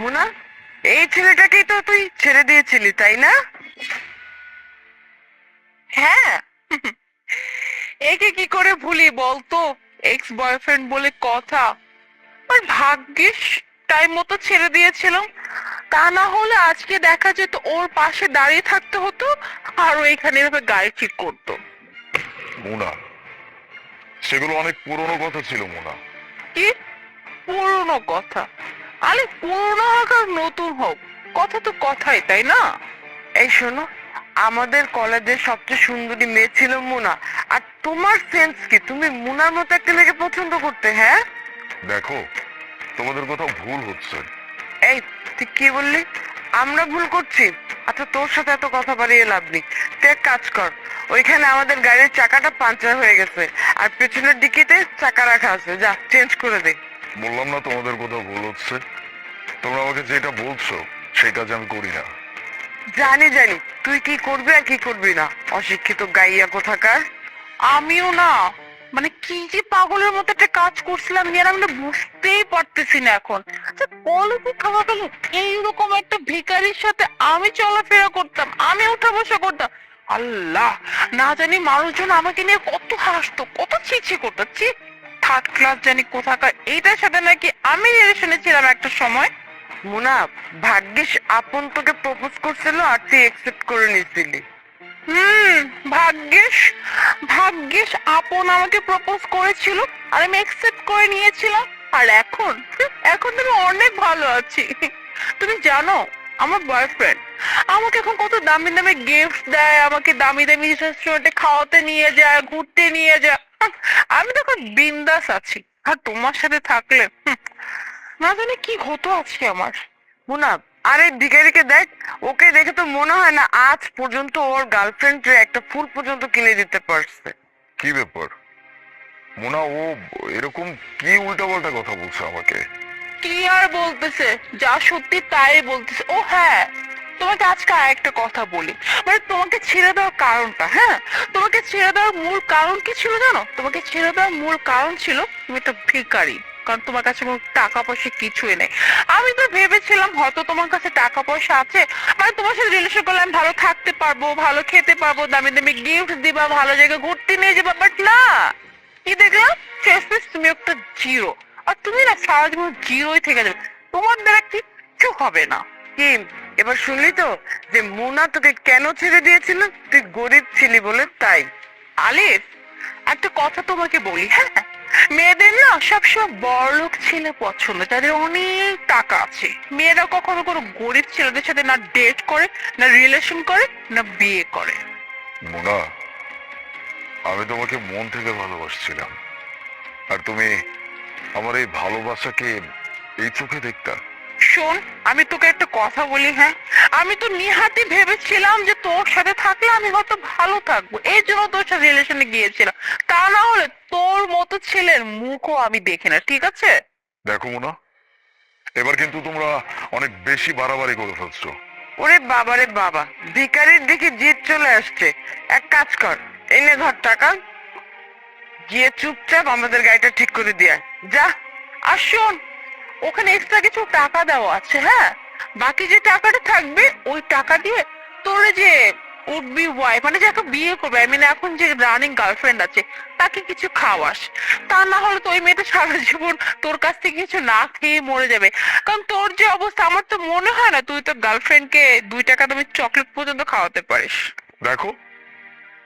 মুনা এই ছেলেটাকেই তো তুই ছেড়ে দিয়েছিলি তাই না? হ্যাঁ। একে কি করে ভুলি বলতো? এক্স বয়ফ্রেন্ড বলে কথা। আর ভাগ্যিস টাইম মতো ছেড়ে দিয়েছিলাম। তা না হলে আজকে দেখা যেত ওর পাশে দাঁড়িয়ে থাকতে হতো আর ও এখানে এভাবে গাড়ি ঠিক করতো। মুনা সেগুলো অনেক পুরনো কথা ছিল মুনা। কি? পুরনো কথা? আরে পুরনো হোক আর নতুন হোক কথা তো কথাই তাই না? এই শোনো আমাদের কলেজের সবচেয়ে সুন্দরী মেয়ে ছিল মুনা। আর তোমার সেন্স কি? তুমি মুনার মতো একটা মেয়েকে পছন্দ করতে হ্যাঁ? দেখো তোমাদের কোথাও ভুল হচ্ছে। এই তুই কি বললি? আমরা ভুল করছি? আচ্ছা তোর সাথে এত কথা বাড়িয়ে লাভ নেই। তুই এক কাজ কর ওইখানে আমাদের গাড়ির চাকাটা পাঞ্চার হয়ে গেছে। আর পেছনের ডিকিতে চাকা রাখা আছে। যা চেঞ্জ করে দে। বললাম না তোমাদের কোথাও ভুল হচ্ছে? তোমরা আমাকে যেটা বলছো সেই কাজ আমি করি না। জানি জানি। তুই কি করবি আর কি করবি না? অশিক্ষিত গাইয়া কোথাকার? আমিও না। মানে কি যে পাগলের মতো একটা কাজ করছিলাম যেন আমি বুঝতেই পারতেছি না এখন। আচ্ছা বলো কি খাওয়া গেল এইরকম একটা ভিখারির সাথে আমি চলাফেরা করতাম, আমি উঠা বসা করতাম। আল্লাহ, না জানি মানুষজন আমাকে নিয়ে কত হাসতো, কত ছিছি করতো। ছি থার্ড ক্লাস জানি কোথাকার। এইটার সাথে নাকি আমি একটা সময়। মুনা, ভাগ্যিস আপন তোকে প্রপোজ করছিল আর তুই একসেপ্ট করে নিয়েছিলি হুম, ভাগ্যিস ভাগ্যিস আপন আমাকে প্রপোজ করেছিল আর আমি করে নিয়েছিলাম। আর এখন? এখন তুমি অনেক ভালো আছি। তুমি জানো, আমার বয়ফ্রেন্ড আমাকে এখন কত দামি দামি গিফট দেয়, আমাকে দামি দামি রেস্টুরেন্টে খাওয়াতে নিয়ে যায়, ঘুরতে নিয়ে যায়। আমি তখন বিন্দাস আছি। আর তোমার সাথে থাকলে না জানি কি হতো আজকে আমার। মুনা আরে ভিখারিকে দেখ ওকে দেখে তো মনে হয় না আজ পর্যন্ত ওর গার্লফ্রেন্ড একটা ফুল পর্যন্ত কিনে দিতে পারছে। কি ব্যাপার? মুনা ও এরকম কি উল্টাপাল্টা কথা বলছে আমাকে? কি আর বলতেছে? যা সত্যি তাই বলতেছে। ও হ্যাঁ তোমাকে আজকে আর একটা কথা বলি। মানে তোমাকে ছেড়ে দেওয়ার কারণটা হ্যাঁ? তোমাকে ছেড়ে দেওয়ার মূল কারণ কি ছিল জানো? তোমাকে ছেড়ে দেওয়ার মূল কারণ ছিল তুমি একটা ভিখারি, কারণ তোমার কাছে কোনো টাকা পয়সা কিছুই নেই। আমি তো ভেবেছিলাম হয়তো তোমার কাছে টাকা পয়সা আছে মানে তোমার সাথে রিলেশন করলে আমি ভালো থাকতে পারব, ভালো খেতে পারব, দামি দামি গিফট দিবা, ভালো জায়গায় ঘুরতে নিয়ে যাবা বাট না! কি দেখলাম? শেষমেশ তুমি একটা জিরো। আর তুমি না সারা জীবন জিরোই থেকে যাবে। তোমার দ্বারা কিচ্ছু হবে না। কি এবার শুনলি তো যে মোনা তোকে কেন ছেড়ে দিয়েছিল? তুই গরিব ছিলি বলে তাই। আলিফ একটা কথা তোমাকে বলি হ্যাঁ? মেয়েদের না সবসময় বড়লোক ছেলে পছন্দ যাদের অনেক টাকা আছে। মেয়েরা কখনো কোনো গরিব ছেলেদের সাথে না ডেট করে না রিলেশন করে না বিয়ে করে। মুনা আমি তোমাকে মন থেকে ভালোবাসছিলাম। আর তুমি আমার এই ভালোবাসাকে এই চোখে দেখতা। শোন আমি তোকে একটা কথা বলি হ্যাঁ? আমি তো নিহাতি ভেবেছিলাম যে তোর সাথে থাকলে আমি হয়তো ভালো থাকব। এই জন্য তোর সাথে রিলেশনে গিয়েছিলাম। তা না হলে তোর মতো ছেলের মুখও আমি দেখি না ঠিক আছে? দেখো মুনা এবার কিন্তু তোমরা অনেক বেশি বাড়াবাড়ি করে ফেলছো। ওরে বাবারে বাবা ভিকারির দিকে জিত চলে আসছে। এক কাজ কর এনে ধর টাকা। গিয়ে চুপচাপ আমাদের গাড়িটা ঠিক করে দিয়ে যা আর শোন ওখানে এক্সট্রা কিছু টাকা দেওয়া আছে হ্যাঁ বাকি যে টাকাটা থাকবে, ওই টাকা দিয়ে তোর যে উডবি ওয়াইফ মানে যাকে বিয়ে করবে আই মিন এখন যে রানিং গার্লফ্রেন্ড আছে, তাকে কিছু খাওয়াস। তা না হলে তো ওই মেয়েটা সারা জীবন তোর কাছ থেকে কিছু না খেয়ে মরে যাবে। কারণ তোর যে অবস্থা, আমার তো মনে হয় না তুই তো গার্লফ্রেন্ডকে দুই টাকা দামি চকলেট পর্যন্ত খাওয়াতে পারিস। দেখো,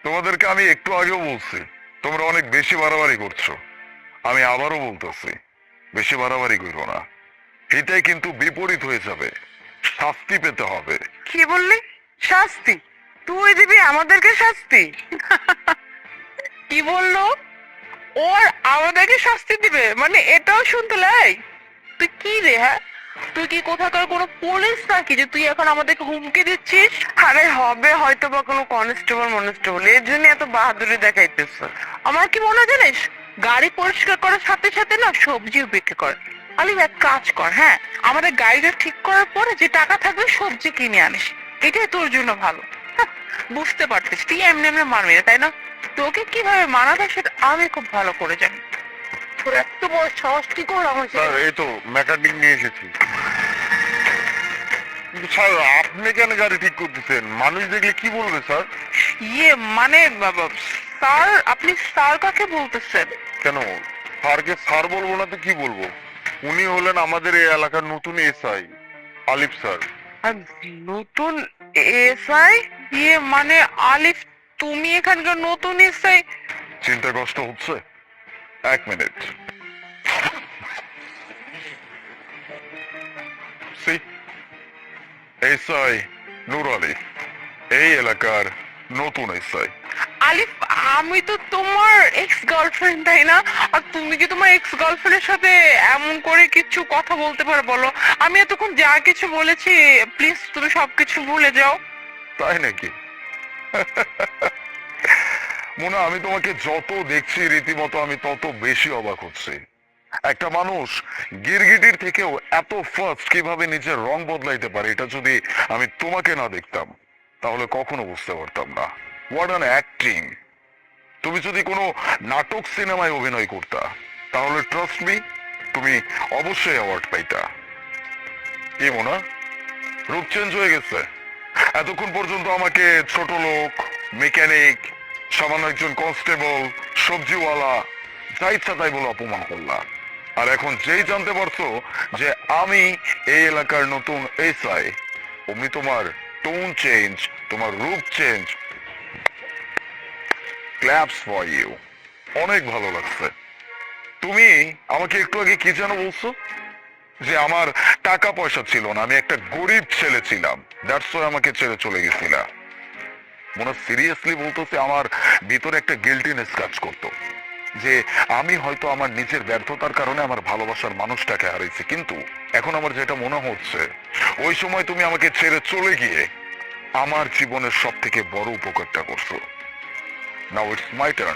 তোমাদেরকে আমি একটু আগেও বলছি, তোমরা অনেক বেশি বাড়াবাড়ি করছ। আমি আবারও বলতেছি বেশি বাড়াবাড়ি করো না। এটাই কিন্তু বিপরীত হয়ে যাবে। শাস্তি পেতে হবে। কি বললি? শাস্তি? তুই দিবি আমাদেরকে শাস্তি? কি বলল? ওর আমাদেরকে শাস্তি দিবে? মানে এটাও শুনতে লাই। তুই কি রে হ্যাঁ? তুই কি কোথাকার কোনো পুলিশ নাকি যে তুই এখন আমাদেরকে হুমকি দিচ্ছিস? আরে হবে হয়তো বা কোনো কনস্টেবল মনস্টেবল। এর জন্য এত বাহাদুরি দেখাইতেছ। আমার কি মনে হয় জানিস? গাড়ি পরিষ্কার করার সাথে সাথে না সবজিও বিক্রি করে। আলিম এক কাজ কর হ্যাঁ? আমাদের গাড়িটা ঠিক করার পরে যে টাকা থাকবে সবজি কিনে আনিস। এটাই তোর জন্য ভালো। বুঝতে পারতিস তুই এমনি এমনি মানবি না, তাই না? তোকে কীভাবে মানাবে সেটা আমি খুব ভালো করে জানি। তোর এত বড় সাহস কি করে আমার এই তো মেকানিক নিয়ে এসেছি। স্যার আপনি কেন গাড়ি ঠিক করতেছেন? মানুষ দেখলে কি বলবে স্যার? ইয়ে মানে বাবা, স্যার আপনি স্যার কাকে বলতেছেন? কেন? স্যারকে স্যার বলব না তো কি বলব? উনি হলেন আমাদের এই এলাকার নতুন এসআই আলিফ স্যার। আর নতুন এসআই? ইয়ে মানে আলিফ তুমি এখানকার নতুন এসআই? চিন্তা কষ্ট হচ্ছে? এক মিনিট। সি এসআই নূর আলিফ এই এলাকার নতুন এসআই। আলিফ আমি তো তোমার এক্স গার্লফ্রেন্ড তাই না? আর তুমি কি তোমার এক্স গার্লফ্রেন্ডের সাথে এমন করে কিছু কথা বলতে পারো, বলো? আমি এতক্ষণ যা কিছু বলেছি প্লিজ তুমি সবকিছু ভুলে যাও। তাই নাকি? মোনা, আমি তোমাকে যত দেখছি, রীতিমতো আমি তত বেশি অবাক হচ্ছি। একটা মানুষ গিরগিটির থেকেও এত ফার্স্ট কীভাবে নিজের রং বদলাইতে পারে, এটা যদি আমি তোমাকে না দেখতাম, তাহলে কখনো বুঝতে পারতাম না। হোয়াট অ্যান অ্যাক্টিং তুমি যদি কোনো নাটক সিনেমায় অভিনয় করতা, তাহলে ট্রাস্ট মি তুমি অবশ্যই অ্যাওয়ার্ড পাইতা। কি মোনা? রূপ চেঞ্জ হয়ে গেছে। এতক্ষণ পর্যন্ত আমাকে ছোট লোক মেকানিক সামান্য একজন কনস্টেবল সবজিওয়ালা, যা ইচ্ছা তাই বলে অপমান করলা। আর এখন যেই জানতে পারছ যে আমি এই এলাকার নতুন এসআই অমনি তোমার টোন চেঞ্জ তোমার রূপ চেঞ্জ ক্ল্যাপস ফর ইউ অনেক ভালো লাগছে। তুমি আমাকে একটু আগে কি যেন বলছো? যে আমার টাকা পয়সা ছিল না, আমি একটা গরিব ছেলে ছিলাম। দ্যাটস ওয়াই আমাকে ছেড়ে চলে গেছিলা। মনে সিরিয়াসলি বলতেছে, আমার ভিতরে একটা গিল্টিনেস কাজ করতো। যে আমি হয়তো আমার নিজের ব্যর্থতার কারণে আমার ভালোবাসার মানুষটাকে হারিয়েছি কিন্তু এখন আমার যেটা মনে হচ্ছে, ওই সময় তুমি আমাকে ছেড়ে চলে গিয়ে আমার জীবনের সব থেকে বড় উপকারটা করছ। নাও ইটস মাই টার্ন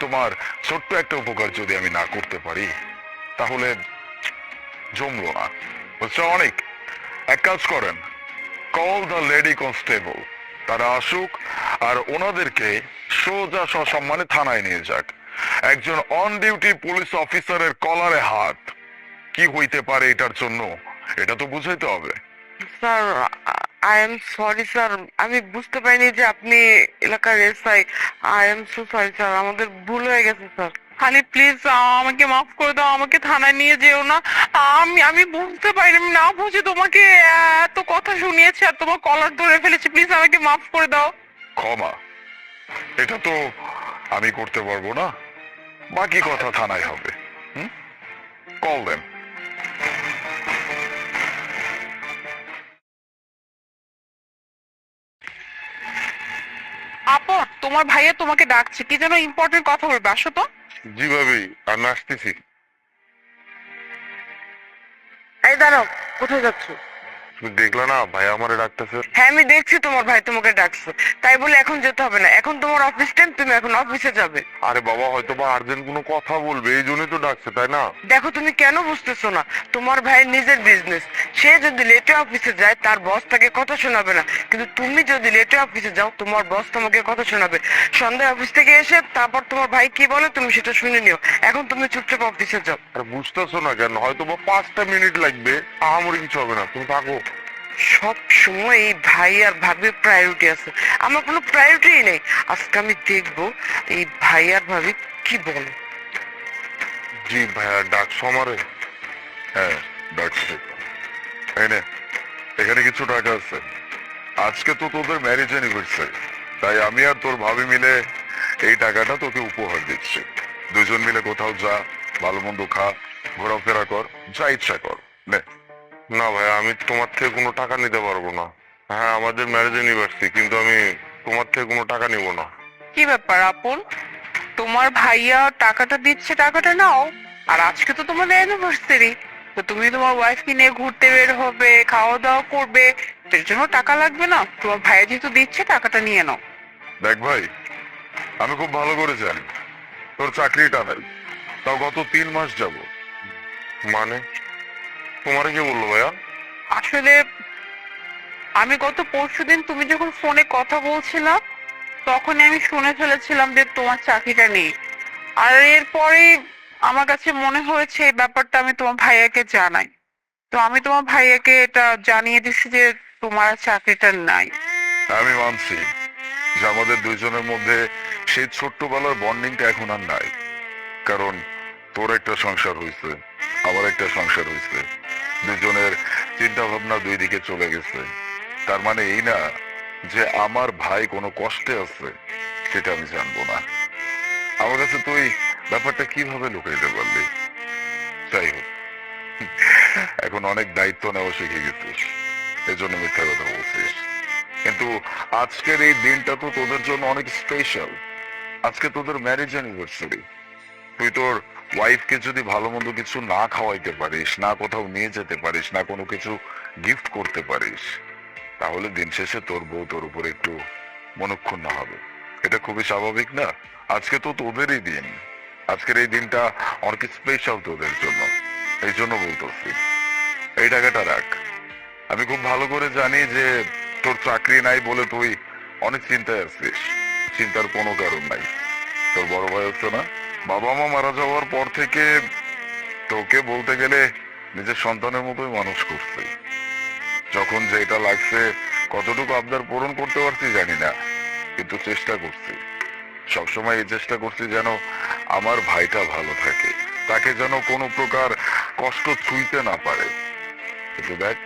তোমার ছোট্ট একটা উপকার যদি আমি না করতে পারি, তাহলে জমলো না। বুঝছ অনেক, এক কাজ করেন। কল দ্য লেডি কনস্টেবল তারা আসুক আর ওনাদেরকে সোজা সসম্মানে থানায় নিয়ে যাক। একজন অন ডিউটি পুলিশ অফিসারের কলারে হাত। কি হইতে পারে এটার জন্য? এটা তো বুঝাইতে হবে। Sir I am sorry sir আমি বুঝতে পারিনি যে আপনি এলাকার SI I am so sorry sir আমাদের ভুল হয়ে গেছে স্যার খালি প্লিজ আমাকে মাফ করে দাও। আমাকে থানায় নিয়ে যেও না। আমি আমি বুঝতে পারিনি। আমি না বুঝে তোমাকে এত কথা শুনিয়েছি আর তোমার কলার ধরে ফেলেছি। প্লিজ আমাকে মাফ করে দাও। ক্ষমা। এটা তো আমি করতে পারব না। বাকি কথা থানায় হবে। হুম? কল দেন তোমার ভাইয়া তোমাকে ডাকছে। কি যেন ইম্পর্টেন্ট কথা বলবে। আসো তো। জি ভাবি আমি আসতেছি। এই দাঁড়াও কোথায় যাচ্ছ? দেখলে না ভাই আমার ডাকতেছে। হ্যাঁ আমি দেখছি তোমার ভাই তোমাকে ডাকছে। তাই বলে এখন যেতে হবে না। এখন তোমার অফিস টাইম তুমি এখন অফিসে যাবে। আরে বাবা হয়তো বা আর্জেন্ট কোনো কথা বলবে এই জন্যই তো ডাকছে তাই না? দেখো তুমি কেন বুঝতেছো না? তোমার ভাইয়ের নিজের বিজনেস সে যদি লেটে অফিসে যায় তার বস তাকে কথা শোনাবে না। কিন্তু তুমি যদি লেটে অফিসে যাও তোমার বস তোমাকে কথা শোনাবে। সন্ধ্যায় অফিস থেকে এসে তারপর তোমার ভাই কি বলে তুমি সেটা শুনে নিও। এখন তুমি চুপচাপ অফিসে যাও। আরে বুঝতেছো না কেন? হয়তো বা পাঁচটা মিনিট লাগবে আমার কিছু হবে না। তুমি থাকো। সব সময় এই ভাই আর ভাবির প্রায়োরিটি আছে। আমার কোনো প্রায়োরিটি নেই। আজকে আমি দেখব এই ভাই আর ভাবি কি বলে। জি ভাইয়া ডাকছো আমারে? হ্যাঁ ডাকছে। এই নে, এখানে কিছু টাকা আছে। আজকে তো তোদের ম্যারেজ অ্যানিভার্সারি তাই আমি আর তোর ভাবি মিলে এই টাকাটা তোকে উপহার দিচ্ছি। দুজন মিলে কোথাও যা, ভালো মন্দ খা, ঘোরাফেরা কর, যা ইচ্ছা কর। নে। না ভাই আমি তোমার থেকে কোনো টাকা নিতে পারব না। হ্যাঁ আমাদের ম্যারেজ অ্যানিভার্সারি কিন্তু আমি তোমার থেকে কোনো টাকা নিব না। কি ব্যাপার আপন? তোমার ভাইয়া টাকাটা দিচ্ছে টাকাটা নাও। আর আজকে তো তোমাদের অ্যানিভার্সারি তো তুমি তোমার ওয়াইফকে নিয়ে ঘুরতে বের হবে খাওয়া দাওয়া করবে এর জন্য টাকা লাগবে না। তোমার ভাইয়া যেহেতু দিচ্ছে টাকাটা নিয়ে নাও। দেখ ভাই আমি খুব ভালো করে জানি তোর চাকরিটা নাই তাও গত তিন মাস যাব মানে? তোমার কি বলল ভাইয়া? আসলে আমি গত পরশুদিন তুমি যখন ফোনে কথা বলছিলাম তখন আমি শুনে ফেলেছিলাম যে তোমার চাকরিটা নেই। আর এরপরে আমার কাছে মনে হয়েছে এই ব্যাপারটা আমি তোমার ভাইয়াকে জানাই। তো আমি তোমার ভাইয়াকে এটা জানিয়ে দিচ্ছি যে তোমার চাকরিটা নাই। আমি মানছি যে আমাদের দুইজনের মধ্যে সেই ছোট্টবেলার বন্ডিংটা এখন আর নাই। কারণ তোর একটা সংসার হয়েছে আমার একটা সংসার হয়েছে দুজনের চিন্তা ভাবনা দুই দিকে চলে গেছে। তার মানে এই না যে আমার ভাই কোনো কষ্টে আছে, সেটা আমি জানব না। আমার কাছে তুই ব্যাপারটা কীভাবে লুকাইতে পারলি? যাই হোক। এখন অনেক দায়িত্ব নেওয়া শিখে গেছিস। এজন্য মিথ্যা কথা বলছিস। কিন্তু আজকের এই দিনটা তো তোদের জন্য অনেক স্পেশাল আজকে তোদের ম্যারেজ অ্যানিভার্সারি তুই তোর ওয়াইফকে যদি ভালো মন্দ কিছু না খাওয়াইতে পারিস, না কোথাও নিয়ে যেতে পারিস, না কোনো কিছু গিফট করতে পারিস, তাহলে দিন শেষে তোর বউ তোর উপর একটু মনক্ষুণ্ণ হবে। এটা খুবই স্বাভাবিক না? আজকে তো তোদেরই দিন। আজকের এই দিনটা অনেক স্পেশাল তোদের জন্য। এই জন্য বলতেছি। এই টাকাটা রাখ। আমি খুব ভালো করে জানি যে তোর চাকরি নাই বলে তুই অনেক চিন্তায় আছিস। চিন্তার কোনো কারণ নাই। তোর বড় ভাই হচ্ছে না? বাবা মা মারা যাওয়ার পর থেকে তোকে বলতে গেলে নিজের সন্তানের মতোই মানুষ করছে যখন যেটা লাগছে, কতটুকু আবদার পূরণ করতে পারছি জানি না, কিন্তু চেষ্টা করছি। সবসময় এই চেষ্টা করছি যেন আমার ভাইটা ভালো থাকে, তাকে যেন কোনো প্রকার কষ্ট ছুঁইতে না পারে। কিন্তু দেখ,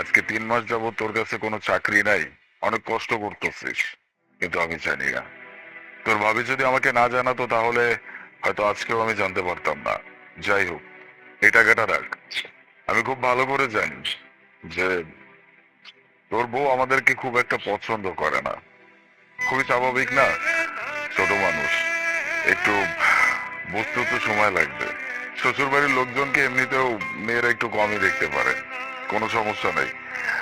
আজকে তিন মাস যাবত তোর কাছে কোনো চাকরি নাই, অনেক কষ্ট করতেছিস, কিন্তু আমি জানি না। তোর ভাবি যদি আমাকে না জানাতো তাহলে হয়তো আজকেও আমি জানতে পারতাম না। যাই হোক, এই টাকাটা রাখ। আমি খুব ভালো করে জানি যে তোর বউ আমাদেরকে খুব একটা পছন্দ করে না। খুবই স্বাভাবিক না? ছোট মানুষ। একটু বুঝতে তো সময় লাগবে। শ্বশুর বাড়ির লোকজনকে এমনিতেও মেয়েরা একটু কমই দেখতে পারে। কোনো সমস্যা নেই।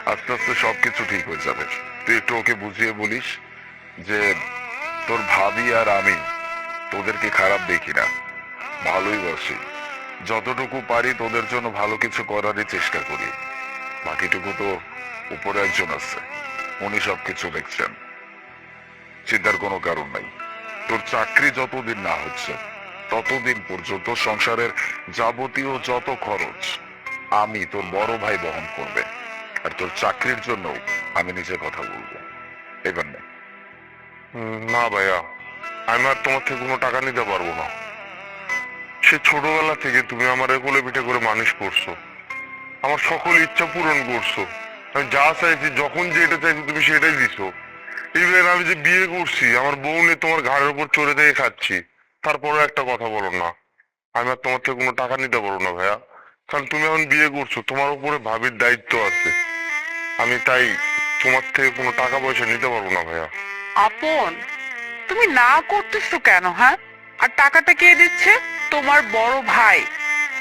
আস্তে আস্তে সবকিছু ঠিক হয়ে যাবে। তুই একটু ওকে বুঝিয়ে বলিস যে তোর ভাবি আর আমি তোদেরকে খারাপ দেখি না। ভালোই বাসি যতটুকু পারি তোদের জন্য ভালো কিছু করারই চেষ্টা করি। বাকিটুকু তো উপরে একজন আছে উনি সবকিছু দেখছেন। চিন্তার কোনো কারণ নাই। তোর চাকরি যতদিন না হচ্ছে ততদিন পর্যন্ত সংসারের যাবতীয় যত খরচ আমি তোর বড় ভাই বহন করবে। আর তোর চাকরির জন্য আমি নিজে কথা বলব। এবার না উম, না ভাইয়া, আমি আর তোমার থেকে কোনো টাকা নিতে পারব না। সে ছোটবেলা থেকে তুমি আমার কোলে পিঠে করে মানুষ করছ। আমার সকল ইচ্ছা পূরণ করছ। আমি যা চাইছি, যখন যেটা চাইছি, তুমি সেটাই দিছো। ইভেন আমি যে বিয়ে করছি, আমার বউ নিয়ে তোমার ঘাড়ের উপর চড়ে থেকে খাচ্ছি তারপরে একটা কথা বলো না। আমি আর তোমার থেকে কোনো টাকা নিতে পারব না ভাইয়া। কারণ তুমি এখন বিয়ে করছ, তোমার উপরে ভাবির দায়িত্ব আছে। আমি তাই তোমার থেকে কোনো টাকা পয়সা নিতে পারব না ভাইয়া। আপন? তুমি না করতেছো কেন হ্যাঁ? আর টাকাটা কে দিচ্ছে? তোমার বড় ভাই।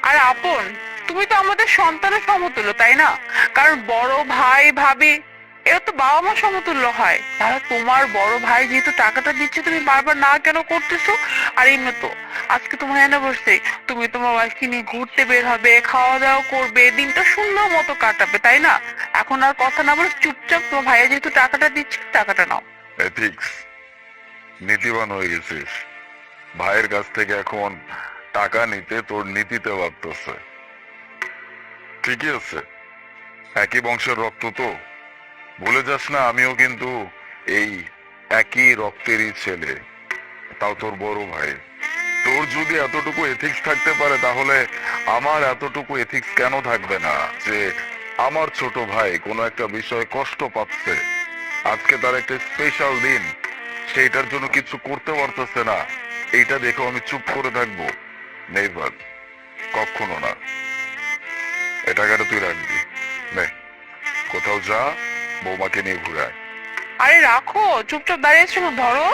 আর আপন, তুমি তো আমাদের সন্তানের সমতুল্য, তাই না? কারণ বড় ভাই, ভাবি, এরা তো বাবা মা সমতুল্য হয়। তাহলে তোমার বড় ভাই যেহেতু টাকাটা দিচ্ছে, তুমি বারবার না কেন করতেছো? আর এমনি তো, আজকে তোমার অ্যানিভার্সারি তুমি তোমার ওয়াইফকে নিয়ে ঘুরতে বের হবে খাওয়া দাওয়া করবে, দিনটা সুন্দর মতো কাটাবে, তাই না? এখন আর কথা না বলে চুপচাপ তোমার ভাইয়া যেহেতু টাকাটা দিচ্ছে, টাকাটা নাও। এথিক্স নীতিবান হয়ে গেছিস। ভাইয়ের কাছ থেকে এখন টাকা নিতে তোর নীতিতে ভাবতেছে ঠিকই আছে। একই বংশের রক্ত তো। ভুলে যাস না, আমিও কিন্তু এই একই রক্তেরই ছেলে। তাও তোর বড় ভাই। তোর যদি এতটুকু এথিক্স থাকতে পারে, তাহলে আমার এতটুকু এথিক্স কেন থাকবে না? যে আমার ছোট ভাই কোনো একটা বিষয়ে কষ্ট পাচ্ছে। আজকে তার একটা স্পেশাল দিন। সেইটার জন্য কিছু করতে পারতেছে না। এইটা দেখে আমি চুপ করে থাকব। নেভার কখনো না। এ টাকাটা তুই রাখবি। নে কোথাও যা বৌমাকে নিয়ে ঘুরায় আরে রাখো চুপচাপ দাঁড়িয়েছো না ধরো।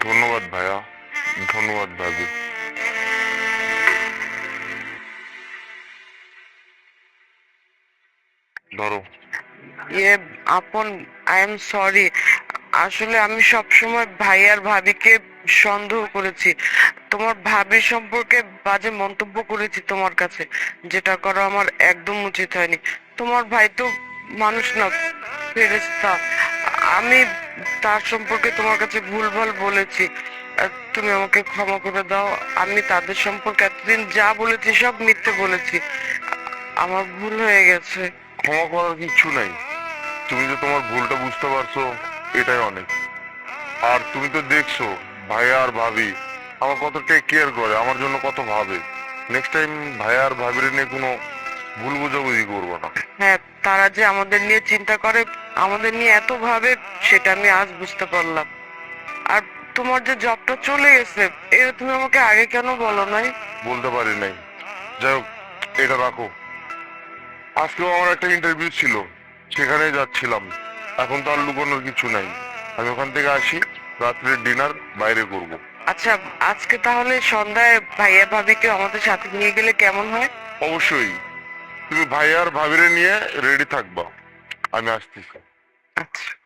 ধন্যবাদ ভাইয়া ধন্যবাদ ভাবি। ধরো। ইয়ে আপন আই এম সরি আসলে আমি সবসময় ভাই আর ভাবিকে সন্দেহ করেছি। তোমার ভাবি সম্পর্কে বাজে মন্তব্য করেছি তোমার কাছে। যেটা করা আমার একদম উচিত হয়নি। তোমার ভাই তো মানুষ না, ফেরেশতা। আমি তার সম্পর্কে তোমার কাছে ভুলভাল বলেছি। তুমি আমাকে ক্ষমা করে দাও। আমি তাদের সম্পর্কে এতদিন যা বলেছি সব মিথ্যে বলেছি। আমার ভুল হয়ে গেছে। ক্ষমা করার কিছু নাই। তুমি যে তোমার ভুলটা বুঝতে পারছ এটাই অনেক। আর তুমি তো দেখছ ভাইয়া আর ভাবি আমার কত টেক কেয়ার করে আমার জন্য কত ভাবে। নেক্সট টাইম ভাইয়া আর ভাবির নিয়ে কোনো ভুল বোঝাবুঝি করব না। হ্যাঁ তারা যে আমাদের নিয়ে চিন্তা করে আমাদের নিয়ে এত ভাবে সেটা আমি আজ বুঝতে পারলাম। আর তোমার যে জবটা চলে গেছে এটা তুমি আমাকে আগে কেন বলো নাই? বলতে পারি নাই। যাই হোক এটা রাখো। আজকেও আমার একটা ইন্টারভিউ ছিল। সেখানে যাচ্ছিলাম। এখন তো আর লুকোনোর কিছু নাই। আমি ওখান থেকে আসি রাত্রের ডিনার বাইরে করব। আচ্ছা আজকে তাহলে সন্ধ্যায় ভাইয়া ভাবিকে আমাদের সাথে নিয়ে গেলে কেমন হয়? অবশ্যই। তুমি ভাইয়ার ভাবিরে নিয়ে রেডি থাকবা। আমি আসতেছি। আচ্ছা।